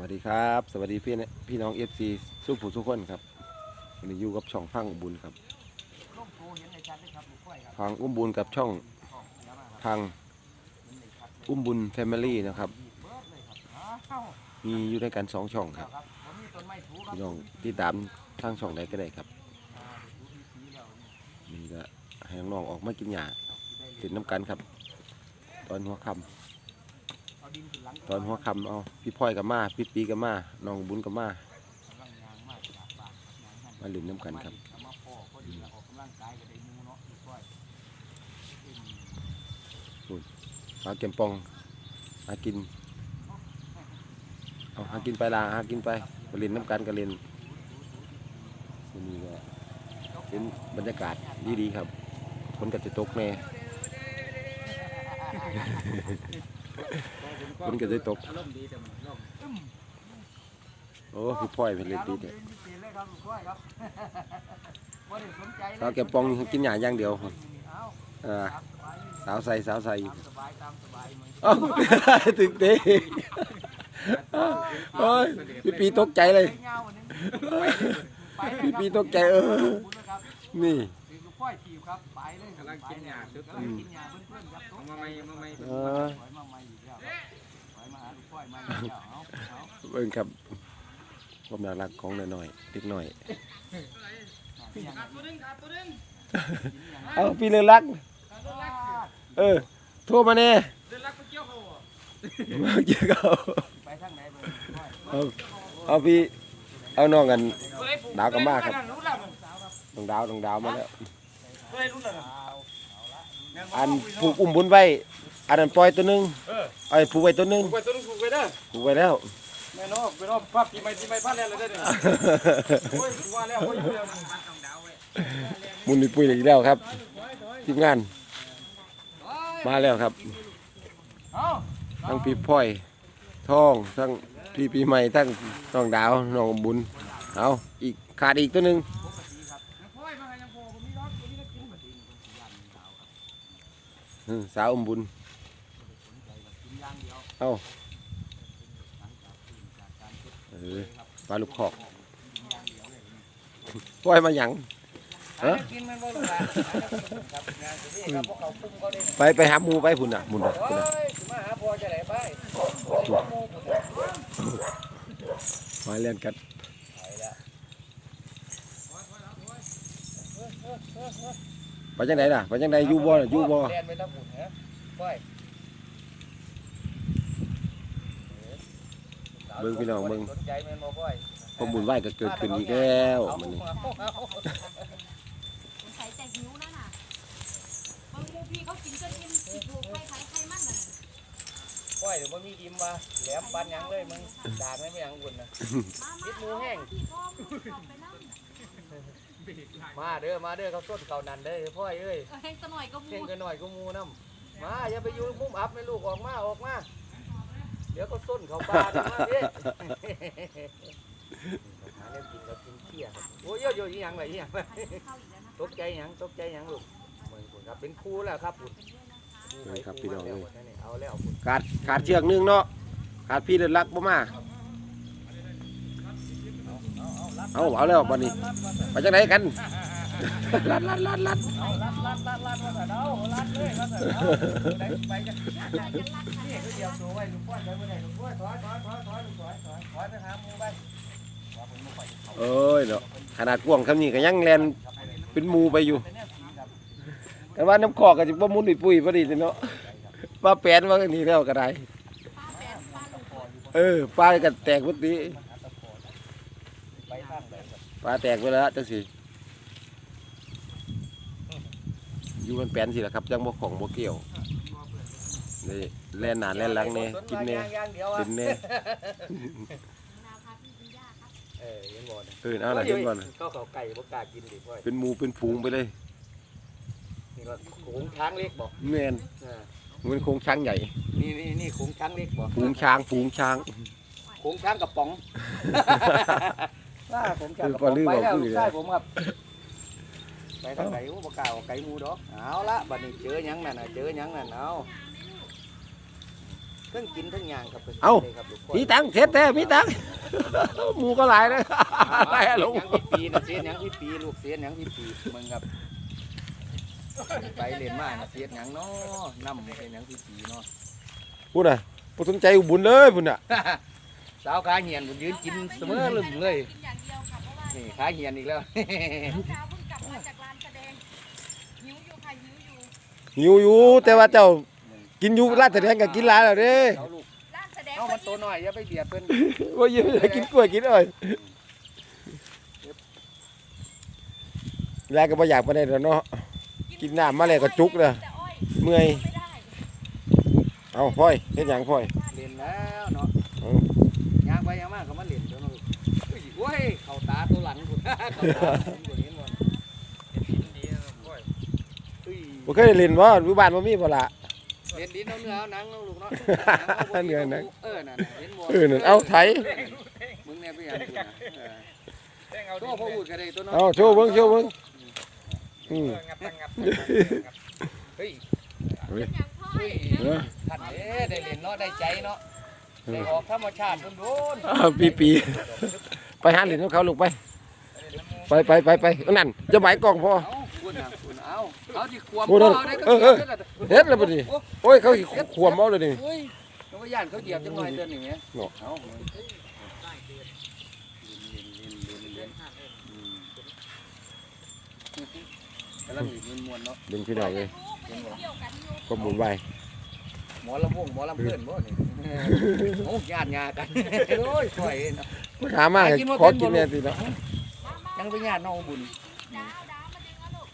วัสดีครับ สวัสดีพี่นพี่น้องเอฟซีสุผู้ทุกคนครับวันนี้อยู่กับช่องพังอุ้มบุญครับร่มโพเห็นในชัดเลยครับหนูก้อยครับพังอุ้มบุญกับช่องของเดี๋ยวมาครับพังเห็นในชัดเลยอุ้มบุญแฟมิลี่นะครับบีบเบิร์ดเลยครับอ้าวมีอยู่ด้วยกันสองช่องครับครับผมมีต้นไม้ถูครับพี่น้องที่ตามทางช่องใดก็ได้ครับอ่าถูมีสีแล้วนี่นี่ก็ให้น้องๆออกมากินหญ้าได้เลยติดน้ำกันครับ ตอนหัวค่เอาดินขึ้นหลังำ ตอนหัวคำเอาพี่พ่อยกับมาพี่ปีกับมาน้องบุญกับมามากจากบ้านครับยางนั่นมาเล่นน้ำกันครับเอาแล้วออกกำลังกายก็ได้หมูเนาะหนูก้อยอืมหาเก็มปองหากินเอาหากินไปลาหากินไปไปเล่นน้ำกันก็เล่นนนี้ก็เป็นบรรยากาศดีๆครับฝนก็จะตกแน่ ฝนก็จะตกอารมณ์ดีแต่มันร่มอึ้มโอ้พี่พ่อยเป็นเล่นดีเด้ออารมณ์ดีเลยครับหนูก้อยครับบ่ได้สนใจเลยสาวเก็บปองกินหญ้าอย่างเดียวเอาเออตามสบายเลยสาวใส่สาวใส่ตามสบายตามสบายมันเอ้าถึงเด้โอ้ยพี่ปีตกใจเลยเงาวันนี้ไปเลยพี่ปีตกใจเออขบคุณนะครับนี่ถือ ลูกก้อยถีบครับไปเลยกำลังกินหญ้าซึบกำลังกินหญ้าเพื่อนๆครับเอามาใหม่เอามาใหม่เออถอยมาใหม่อีกแล้วครับถอยมาหาลูกก้อยใหม่อีกแล้วเอาเอาเบิ่งครับความน่ารักของน้อยๆเด็กน้อยกินอย่างตัวนึงครับตัวนึงเอาพี่เลือรัก เออโทรมาแน่เดินลักไปเกี่ยวเขาอะมาเจอเขาไปทางไหนเบิ่งก้อยเอาเอาพี่เอาน้องกันตัวไหนปลูดาวกับมาครับรู้แล้วมันน้องดาวน้องดาวมาแล้วตัวไหนรู้แล้วมัน อันผูกอุ้มบุญไว้ อันนั้นปล่อยตัวหนึงเออไอ้ผูกไว้ตัวหนึงปลูกไปตัวนึงปลูกไปเด้อผูกไว้แล้ว แม่น้องไปน้องภาพปีใหม่ปีใหม่พลาดแล้วเลยเด้อเนี่ยโอ้ยว่าแล้วโอ้ยอยู่แล้วมุนมีปุ้ยอีกแล้วครับทีมงาน มาแล้วครับ เอาทั้งพี่พ่อยท่องทั้งพี่ปีใหม่ทั้งน้องดาวน้องอมบุญเอาอีกขาดอีกตัวหนึง พ่อยมาให้ยังพอผมมีรถผมมีรถกิน อืม สาวอมบุญเอาหลังจาเออปลาลูกคอกปล่อยมาหยังเอ้มันบ่ลูกหยังไปไปหาหมูไปพุ่นอะหมุนอะพุ่นอะมาหาพอจะไหนไปมาเล่นกันไป จังไดล่ะไปจังไดอยู่บ่น่ะอยู่บ่เรียนไปทั้งหมดฮะก้อยเบิ่งพี่น้องเบิ่งสนใจแม่นบ่ก้อยความบุญไหวก็เกิดขึ้นอีกแล้วมันนี่ใส่แต่หิวนั่นน่ะบางมูพี่เขากินจนอิ่มสิบลูกไข่ไข่ไข่มันน่ะก้อยเดี๋ยวบ่มีอิ่มว่ะแหลมปันหยังเลยมึงด่างไม่ไม่หยังบุญนะมาติดหมูแห้งที่พ่อมึงเอาไปนั่ง มาเด้อมาเด้อเขาต้นเขานันเด้อพ่อยเอ้ยเออให้สหน่อยก็มูเพ่งกันหน่อยก็มูน้ำมาอย่าไปอยู่มุมอับไม่ลูกออกมาออกมาเดี๋ยวก็ต้นเขาปลาเดี๋ยวมาเด้หาเล่นกินกับกินเขี้ยครับโอ้ยโยยอีหยังไรอีหยังเข้าอีกแล้วนะตกใจหยังตกใจหยังลูกเหมือนคุณครับเป็นครูแล้วครับคุณเออครับพี่น้องเอ้ยเอาแล้วคุณขาดขาดเชือกหนึงเนาะขาดพี่เดินลักบ่มา เอาเอาแล้วบัดนี้ไปจังไดกันลัดลัดลัดลัดเอาลัดลัดลัดลัดมาแต่เอาลัดเลยมาแต่เอาไปไปกันนี่คือเดียวตัวไว้ลูกพ่อไปเมื่อไหร่ลูกพ่อถอยถอยถอยถอยลูกถอยถอยถอยไปหาหมูไปเอ้ยเนาะขนาดกว้างคำนี้ก็ยังแลนเป็นหมูไปอยู่เป็นแนวสีครับแต่ว่าน้ำคอกก็สิบ่มุนปุยปุยพอดีเนาะว่าแปลนว่าอันนี้แล้วก็ได้ป้าแปดป้าลูกเออปลาก็แตกพอดีไปข้างเลย ปลาแตกไปแล้วจังสิอยู่มันแปลนสิล่ะครับจังบ่ของบ่เกี่ยวนี่แล่นหน้าแล่นหลังแน่กินแน่ย่างเดียวอะกินแน่นาพาพี่กินยาครับเออยังบ่เออเอาล่ะเห็นบ่น่ะก็เขาไก่บ่กล้ากินดิพ่อเป็นหมูเป็นฝูงไปเลยนี่ก็โขงช้างเล็กบ่แม่นเออมันโครงช้างใหญ่นี่นี่นี่โขงช้างเล็กบ่ฝูงช้างฝูงช้างโขงช้างกระป๋อง ว่าผมช้างกระคือป๋องปลาลือไปแล้วบอกคือลูกชายผมครับไปทางไหนโอ้บ่กล้าเอาไก่หมูดอกเอาละบัดนี้เจอหยังนั่นน่ะเจอหยังนั่นเอาเครื่องกินทั้งอย่างครับเอ้าลยครับลูกมีตังค์เท็ดแท้มีตังค์หมูก็หลายเลยหลายลงยังพี่ปีนะเสียนยังพี่ปีลูกเสียนยังพี่ปีมึงครับไปเรียนมานะเสียนยังเนาะน้ำเป็นยังพี่ปีเนาะพูดน่ะบ่สนใจอุบุญเลยพุ่นน่ะ สาวขาเหียนผมยืนกินเสมอลืมเลยกินอย่างเดียวค่ะเพราะว่านี่ขาเหียนอีกแล้วเช้าเพิ่งกลับมาจากร้านแสดงหิวอยู่ค่ะหิวอยู่หิวอยู่แต่ว่าเจ้ากินอยู่ราชแสดงก็กินหลายแล้วเด้เอาลูกร้านแสดงเอามันโตหน่อยอย่าไปเบียดเพิ่นว่าอยู่ได้กินกล้วยกินอ้อยแล้วก็บ่อยากไปได้แล้วเนาะ กินน้ำมาแล้วก็จุกเลย แต่อ้อยเมื่อย ไม่ได้ เอาพ่อยเฮ็ดหยังพ่อย เรียนแล้วเนาะเอาย่าง ไปย่างมากก็มาเรียนเดี๋ยวเนาะอุ้ยเข้าตาตัวหลังคุณเข้าตาผมตัวนี้หมดอุ้ยบ่เคยได้เล่นบ่อยู่บ้านบ่มีบ่ล่ะเรียนดินเอาเนื้อเอาหนังเอาลูกเนาะเนื้อหนังเออนั่นน่ะเห็นบ่เออนั่นเอาไถมึงเนี่ยไปอย่างกูนะเออโตพ่อพูดกันได้ตัวเนาะเอาโชว์เบิ่งโชว์เบิ่งอืมเฮ้ยอย่างพ่อเฮ้ยเออท่านเอ้ได้เรียนเนาะได้ใจเนาะ ได้ออกธรรมชาติโดนๆเอาปีๆไปหาเล่นของเขาลูกไป ไปไปไปไปเอานั่นจะหมายกล้องพ่อเอาคุณน่ะคุณเอาเอาที่ความโอ้โหพ่อได้ก็เออเออเฮ็ดแล้วเฮ็ดแล้วบัดนี้โอ้ยเขาสิขวมเอาเลยนี่โอ้ยน้องย่านเขาเหยียบจังหน่อยเดินอย่างเงี้ยเนาะเอากำลังมีมวลๆเนาะดึงพี่น้องเลยลูกไม่ได้เกี่ยวกันอยู่ก็หมุนไว้ หมอลำวงหมอลำเพื่อนบ่นี่โอ้ญาติญากันโอ้ยสวยเนาะมาหามาให้ขอกินแน่สิเนาะยังเป็นญาติน้องบุญดาวดาวมาดึงเอาลูก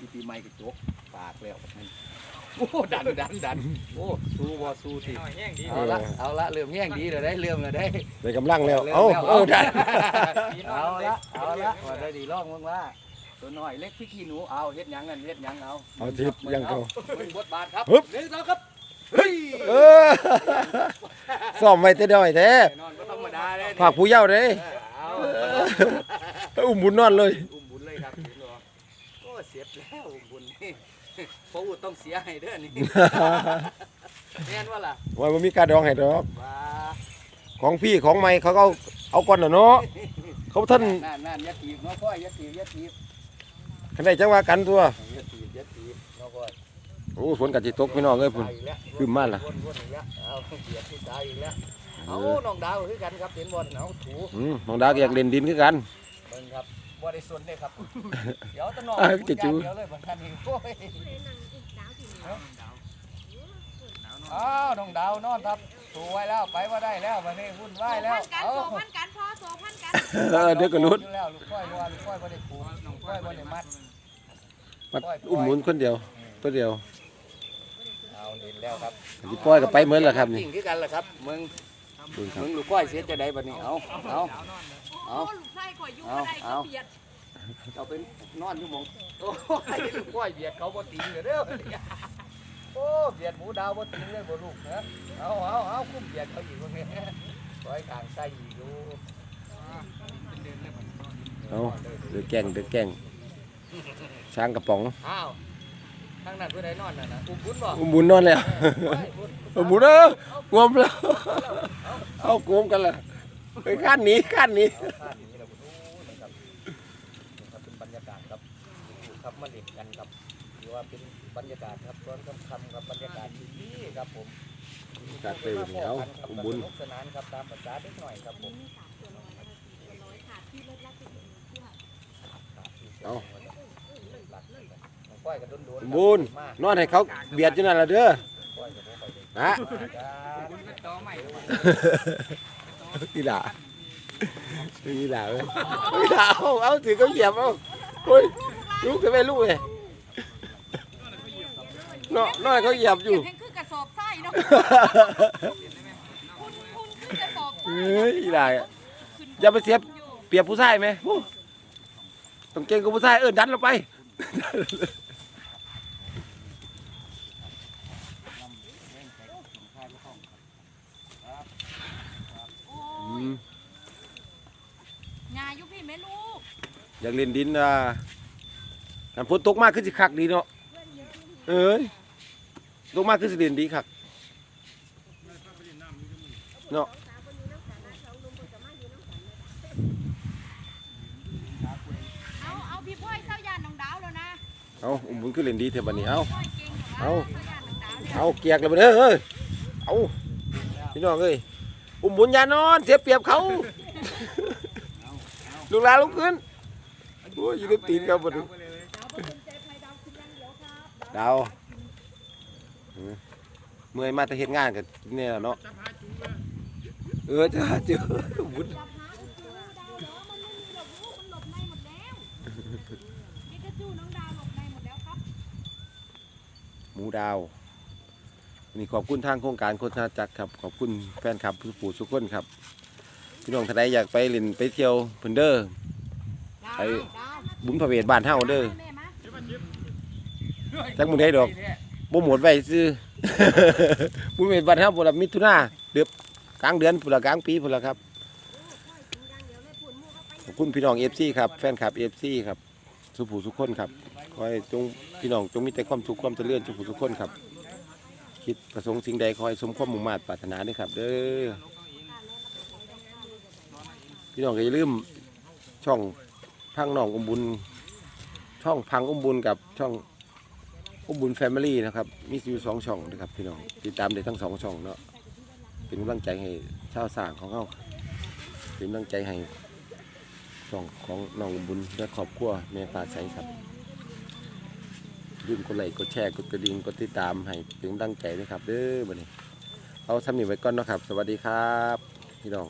อีปีใหม่กระจกปากแล้วมันโอ้ดันดันดันโอ้สู้บ่สู้สิเอาละเอาละเริ่มแห้งดีเลยได้เริ่มเลยได้ได้กำลังแล้ว เอาเอาได้เอาละเอาละว่าได้ดีร้องมึงว่า ตัวน้อยเล็กพี่ขี้หนูเอาเฮ็ดหยังกันเฮ็ดหยังเอาเอาทิพยังเขาเป็นบทบาทครับฮึบ หนึ่งสองครับเฮ้ยเออซ่อมไว้แต่ด้อยแท้นอนก็ธรรมดาเลยฝากผู้เย้าเด้เอาอุ้มบุญนอนเลย อุ้มบุญเลยครับเห็นบ่โอ้เสียบแล้วอุ้มบุญนี่เพราะอุดต้องเสียให้เด้อนี่แม่นว่าล่ะว่าบ่มีการดองให้ดอกว่าของพี่ของใหม่เขาก็เอาเอาก่อนน่ะเนาะเขาท่านนั่นนั่นอยาถีบเนาะพ่อยอยาถีบอยาถีบ คันได้จังว่ากันตัวอยาถีบอยาถีบเนาะพ่อยโอ้ฝนกัสิตกพี่น้องเอ้ยพุ่นตายอีกแล้วขึ้นมาล่ะวนๆอีกแล้วเอาเสียบที่ตายอีกแล้วเอาน้องดาวคือกันครับเห็นบอลเอาถูอืมน้องดาวก็อยากเล่นดินคือกันเบิ่งครับบ่ได้สนเลยครับเดี๋ยวตะนองอ่าพูดจะจูอย่างเดียวเลยบ่ทันเห็นโอ้ยอ้าวน้องดาวนอนครับถูไว้แล้วไปว่าได้แล้ววันนี้วุ่นวายแล้วกันเอาโซพันกันพ่อโซพันกันเออเดี๋ยวก็รุดอยู่แล้วลูกก้อยว่าลูกก้อยบ่ได้ผูกน้องก้อยบ่ได้มัด มัดอุ้มหมุนคนเดียว ตัวเดียวเอาเล่นแล้วครับสิปล่อยก็ไปเหมือนล่ะครับนี่จริงคือกันล่ะครับมึงคุณครับมึงลูกก้อยเสียจะได้บัดนี้เอาเอาโอ้ลูกไส้ข่อยอยู่บ่ได้เอาเขาเบียดเอาเป็นนอนอยู่หมองโอ้ยลูกก้อยเบียดเขาบ่ตีเลยเด้อโอ้เบียดหมูดาวบ่ตีเลยบ่ลูกนะเอาเอาเอาคุ้มเบียดเขาอีกว่าแม่ก้อยกลางไส้อีกอยู่เอาเดือแกล้งเดือแกล้ง ช้างกระป๋อง อ้าวทางนั้นเพื่อได้นอนน่ะนะอุ้มบุญบ่อุ้มบุญนอนแล้วไว้บุญอุ้มบุญเออกลมแล้วเอากลมกันละไปข้านหนี้ข้านหนี้เอาข้างนี้แหละบุญโอ้นะครับนี่ครับเป็นบรรยากาศครับอยู่ครับมาเล่นกันครับหรือว่าเป็นบรรยากาศครับตอนค่ำๆครับบรรยากาศที่ดีครับผมกัดไปแบบนี้เอาอุ้มบุญสนุกสนานครับตามภาษาเด็กหน่อยครับผมเอาน้ องก้อยก็โดนๆอุ้มบุญนอนให้เขาเบียดอยู่นั่นละเด้อก้อยก็บ่ค่อยได้ฮะจ้านี่ด่านี่ด่าเว้ยนี่ด่าเอาเอาถือเขาเหยียบเอาโอ้ยลูกจะไปลูกเว้ยเนาะน้อยเขาเหยียบอยู่เห็นคือกระสอบไส้เนาะคุณคุณคือกระสอบไส้เฮ้ยได้อะอย่าไปเสียบเปรียบผู้ชายไหมโอ้ต้องเก่งกับผู้ชายเออดันเราไป โอ้ อื ย ม งายุพี่แม่ลูก อยากเล่นดินอะกันฝนตกมากขึ้นสิคักดีเนาะเอ้ยตกมากขึ้นสิเล่นดีคักเนาะเอาเอาพี่พ่อยเศร้ายานน้องดาวแล้วนะเอาอุ้มบุญคือเล่นดีเถอะบัดนี้เอาพ่อยเก่งอยู่เอาเศร้ายานน้องดาวเนี่ยเอาเกียกเลยบัดนี้เอ้ยเอาพี่น้องเอ้ยอุ้มบุญอยานอนเสียเปรียบเขาลูกหลานลุกขึ้นโอ้ยอยู่ในตีนครับบัดนี้ดาวเออเมื่อยมาแต่เฮ็ดงานกันเนี่ยแหละเนาะเออจะหาเจอบุญหมูดาว นี่ขอบคุณทางโครงการโฆษณาจักรครับ ขอบคุณแฟนคลับผู้ปู่ทุกคนครับ พี่น้องท่านใดอยากไปเล่นไปเที่ยวเพิ่นเดอดาว ไปบุญพระเวทบ้านเฮาเด้อจักมื้อใดดอกบ่หมดไว้ซื้อ บุญพระเวทบ้านเฮาพุ่นละมิถุนาเดือนกลางเดือนพุ่นละกลางปีพุ่นละครับขอบคุณพี่น้อง FC ครับแฟนคลับ FC ครับสุผู้สุขคนครับขอให้จงพี่น้องจงมีแต่ความสุขความเจริญสุผู้สุขคนครับ คิดประสงค์สิ่งใดขอให้สมความมุ่งมา่ปรารถนาด้วยครับ เด้อพี่น้องก็อย่าลืมช่อง พังน้องอมบุญ ช่องพังอมบุญกับช่องอมบุญแฟมิลี่นะครับ มีอยู่สองช่องนะครับพี่น้องติดตามได้ทั้งสองช่องเนาะเป็นกำลังใจให้ชาวสร้างของเขาเป็นกำลังใจให้ช่องของน้องอมบุญและครอบครัวแม่ฟ้าใสครับลืมกดไลค์กดแชร์กดกระดิ่งกดติดตามให้เป็นกำลังใจด้วยครับเด้อบัดนี้เอาสำนีไว้ก่อนเนาะครับ สวัสดีครับ พี่น้อง